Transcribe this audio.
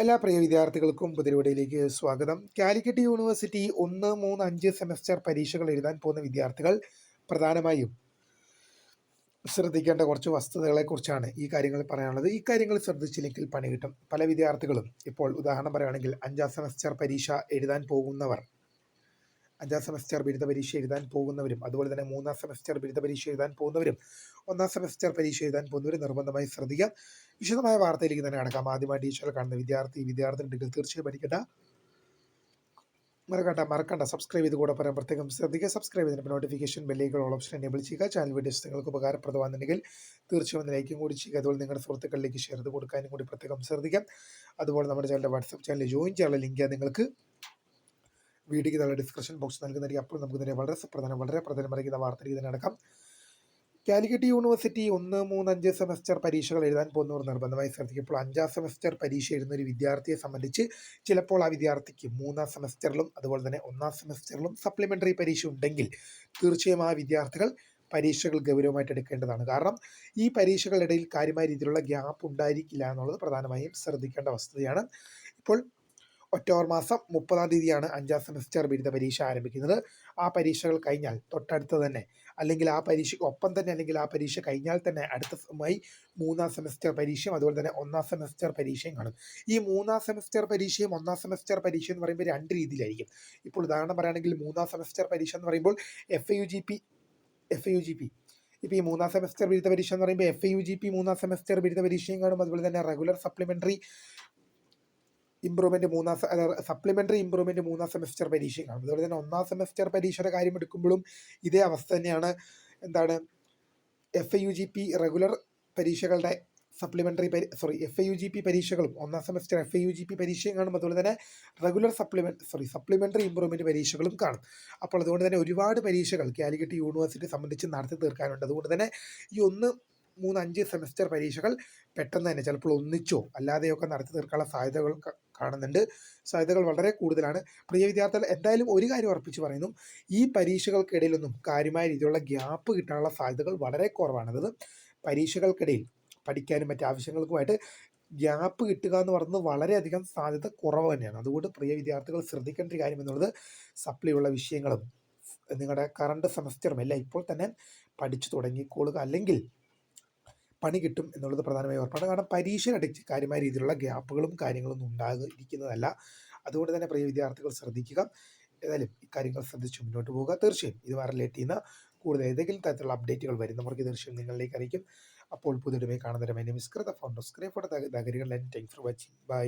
എല്ലാ പ്രിയ വിദ്യാർത്ഥികൾക്കും പുതിരവിടയിലേക്ക് സ്വാഗതം. കാലിക്കറ്റ് യൂണിവേഴ്സിറ്റി ഒന്ന് മൂന്ന് അഞ്ച് സെമസ്റ്റർ പരീക്ഷകൾ എഴുതാൻ പോകുന്ന വിദ്യാർത്ഥികൾ പ്രധാനമായും ശ്രദ്ധിക്കേണ്ട കുറച്ച് വസ്തുതകളെക്കുറിച്ചാണ് ഈ കാര്യങ്ങൾ പറയാനുള്ളത്. ഈ കാര്യങ്ങൾ ശ്രദ്ധിച്ചില്ലെങ്കിൽ പണി കിട്ടും പല വിദ്യാർത്ഥികളും ഇപ്പോൾ ഉദാഹരണം പറയുകയാണെങ്കിൽ അഞ്ചാം സെമസ്റ്റർ പരീക്ഷ എഴുതാൻ പോകുന്നവർ അഞ്ചാം സെമസ്റ്റർ ബിരുദ പരീക്ഷ എഴുതാൻ പോകുന്നവരും അതുപോലെ തന്നെ മൂന്നാം സെമസ്റ്റർ ബിരുദ പരീക്ഷ എഴുതാൻ പോകുന്നവരും ഒന്നാം സെമസ്റ്റർ പരീക്ഷ എഴുതാൻ പോകുന്നവരും നിർബന്ധമായി ശ്രദ്ധിക്കുക. വിശദമായ വാർത്തയിലേക്ക് തന്നെ കടക്കാം. ആദ്യമായി ടീച്ചർ കാണുന്ന വിദ്യാർത്ഥി വിദ്യാർത്ഥി ഉണ്ടെങ്കിൽ തീർച്ചയായും പഠിക്കട്ട. മറക്കണ്ട മറക്കണ്ട. സബ്സ്ക്രൈബ് ചെയ്ത് കൂടെ പറയാൻ പ്രത്യേകം ശ്രദ്ധിക്കുക. സബ്സ്ക്രൈബ് ചെയ്തിട്ട് നോട്ടിഫിക്കേഷൻ ബെല്ലേക്കുള്ള ഓൾ ഓപ്ഷൻ എനേബിൾ ചെയ്യുക. ചാനൽ വീഡിയോസ് നിങ്ങൾക്ക് ഉപകാരപ്രദമാണെന്നുണ്ടെങ്കിൽ തീർച്ചയായും ഒന്ന് ലൈക്കും കൂടി ചെയ്യുക. അതുപോലെ നിങ്ങളുടെ സുഹൃത്തുക്കളിലേക്ക് ഷെയർ ചെയ്ത് കൊടുക്കാനും കൂടി പ്രത്യേകം ശ്രദ്ധിക്കാം. അതുപോലെ നമ്മുടെ ചാനലിന്റെ വാട്സപ്പ് ചാനൽ ജോയിൻ ചെയ്യാനുള്ള ലിങ്ക് നിങ്ങൾക്ക് വീഡിയോയ്ക്ക് നല്ല ഡിസ്ക്രിപ്ഷൻ ബോക്സ് നൽകുന്നതായിരിക്കും. അപ്പോൾ നമുക്ക് തന്നെ വളരെ സുപ്രധാനം വളരെ പ്രധാനമായിരിക്കുന്ന വാർത്ത രീതി നടക്കാം. കാലിക്കറ്റ് യൂണിവേഴ്സിറ്റി ഒന്ന് മൂന്ന് അഞ്ച് സെമസ്റ്റർ പരീക്ഷകൾ എഴുതാൻ പോകുന്നവർ നിർബന്ധമായി ശ്രദ്ധിക്കും അഞ്ചാം സെമസ്റ്റർ പരീക്ഷ എഴുതുന്ന ഒരു വിദ്യാർത്ഥിയെ സംബന്ധിച്ച് ചിലപ്പോൾ ആ വിദ്യാർത്ഥിക്ക് മൂന്നാം സെമസ്റ്ററിലും അതുപോലെ തന്നെ ഒന്നാം സെമസ്റ്ററിലും സപ്ലിമെന്ററി പരീക്ഷ ഉണ്ടെങ്കിൽ തീർച്ചയായും ആ വിദ്യാർത്ഥികൾ പരീക്ഷകൾ ഗൗരവമായിട്ട് എടുക്കേണ്ടതാണ്. കാരണം ഈ പരീക്ഷകളുടെ ഇടയിൽ കാര്യമായ രീതിയിലുള്ള ഗ്യാപ്പ് ഉണ്ടായിരിക്കില്ല എന്നുള്ളത് പ്രധാനമായും ശ്രദ്ധിക്കേണ്ട വസ്തുതയാണ്. ഇപ്പോൾ ഒക്ടോബർ മാസം മുപ്പതാം തീയതിയാണ് അഞ്ചാം സെമസ്റ്റർ ബിരുദ പരീക്ഷ ആരംഭിക്കുന്നത്. ആ പരീക്ഷകൾ കഴിഞ്ഞാൽ തൊട്ടടുത്ത് തന്നെ അല്ലെങ്കിൽ ആ പരീക്ഷയ്ക്ക് ഒപ്പം തന്നെ അല്ലെങ്കിൽ ആ പരീക്ഷ കഴിഞ്ഞാൽ തന്നെ അടുത്ത സമയമായി മൂന്നാം സെമസ്റ്റർ പരീക്ഷയും അതുപോലെ തന്നെ ഒന്നാം സെമസ്റ്റർ പരീക്ഷയും കാണും. ഈ മൂന്നാം സെമസ്റ്റർ പരീക്ഷയും ഒന്നാം സെമസ്റ്റർ പരീക്ഷ എന്ന് പറയുമ്പോൾ രണ്ട് രീതിയിലായിരിക്കും. ഇപ്പോൾ ഉദാഹരണം പറയുകയാണെങ്കിൽ മൂന്നാം സെമസ്റ്റർ പരീക്ഷ എന്ന് പറയുമ്പോൾ F U G P F U G P ഇപ്പോൾ ഈ മൂന്നാം സെമസ്റ്റർ ബിരുദ പരീക്ഷ എന്ന് പറയുമ്പോൾ എഫ് യു ജി പി മൂന്നാം സെമസ്റ്റർ ബിരുദ പരീക്ഷയും കാണും. അതുപോലെ തന്നെ റെഗുലർ സപ്ലിമെന്ററി ഇമ്പ്രൂവ്മെന്റ് മൂന്നാം സപ്ലിമെന്ററി ഇമ്പ്രൂവ്മെന്റ് മൂന്നാം സെമസ്റ്റർ പരീക്ഷയും കാണും അതുപോലെ തന്നെ ഒന്നാം സെമസ്റ്റർ പരീക്ഷയുടെ കാര്യം എടുക്കുമ്പോഴും ഇതേ അവസ്ഥ തന്നെയാണ്. എന്താണ്? F U G P regular പരീക്ഷകളുടെ supplementary sorry F U G P പരീക്ഷകളും ഒന്നാം semester F U G P പരീക്ഷയും കാണും അതുപോലെ തന്നെ regular supplement sorry supplementary improvement പരീക്ഷകളും കാണും. അപ്പോൾ അതുകൊണ്ട് തന്നെ ഒരുപാട് പരീക്ഷകൾ കാലിക്കറ്റ് യൂണിവേഴ്സിറ്റി സംബന്ധിച്ച് നടത്തി തീർക്കാനുണ്ട്. അതുകൊണ്ട് തന്നെ ഈ ഒന്ന് മൂന്ന് അഞ്ച് സെമസ്റ്റർ പരീക്ഷകൾ പെട്ടെന്ന് തന്നെ ചിലപ്പോൾ ഒന്നിച്ചോ അല്ലാതെയൊക്കെ നടത്തി തീർക്കാനുള്ള സാധ്യതകൾ കാണുന്നുണ്ട്. സാധ്യതകൾ വളരെ കൂടുതലാണ്. പ്രിയ വിദ്യാർത്ഥികൾ എന്തായാലും ഒരു കാര്യം ഉറപ്പിച്ച് പറയുന്നു. ഈ പരീക്ഷകൾക്കിടയിലൊന്നും കാര്യമായ രീതിയിലുള്ള ഗ്യാപ്പ് കിട്ടാനുള്ള സാധ്യതകൾ വളരെ കുറവാണ്. അതായത് പരീക്ഷകൾക്കിടയിൽ പഠിക്കാനും മറ്റു ആവശ്യങ്ങൾക്കുമായിട്ട് ഗ്യാപ്പ് കിട്ടുക എന്ന് പറയുന്നത് വളരെയധികം സാധ്യത കുറവ് തന്നെയാണ്. അതുകൊണ്ട് പ്രിയ വിദ്യാർത്ഥികൾ ശ്രദ്ധിക്കേണ്ട ഒരു കാര്യം എന്നുള്ളത് സപ്ലിയുള്ള വിഷയങ്ങളും നിങ്ങളുടെ കറണ്ട് സെമസ്റ്ററും എല്ലാം ഇപ്പോൾ തന്നെ പഠിച്ചു തുടങ്ങിക്കോളുക. അല്ലെങ്കിൽ പണി കിട്ടും എന്നുള്ളത് പ്രധാനമായി ഉറപ്പാണ് കാരണം പരീക്ഷയിലടിച്ച് കാര്യമായ രീതിയിലുള്ള ഗ്യാപ്പുകളും കാര്യങ്ങളൊന്നും ഉണ്ടാകിരിക്കുന്നതല്ല അതുകൊണ്ട് തന്നെ പ്രിയ വിദ്യാർത്ഥികൾ ശ്രദ്ധിക്കുക ഏതായാലും ഇക്കാര്യങ്ങൾ ശ്രദ്ധിച്ച് മുന്നോട്ട് പോവുക തീർച്ചയായും ഇതുമായി റിലേറ്റ് ചെയ്യുന്ന കൂടുതൽ ഏതെങ്കിലും തരത്തിലുള്ള അപ്ഡേറ്റുകൾ വരുന്നവർക്ക് തീർച്ചയായും നിങ്ങളിലേക്ക് അറിയിക്കും അപ്പോൾ പുതിയ കാണുന്നവരെ മൈ നെയിം ഇസ് കൃത ഫോൺ സ്ക്രേ ഫോട്ടോ ദഗരികൾ താങ്ക് ഫോർ വാച്ചിങ് ബൈ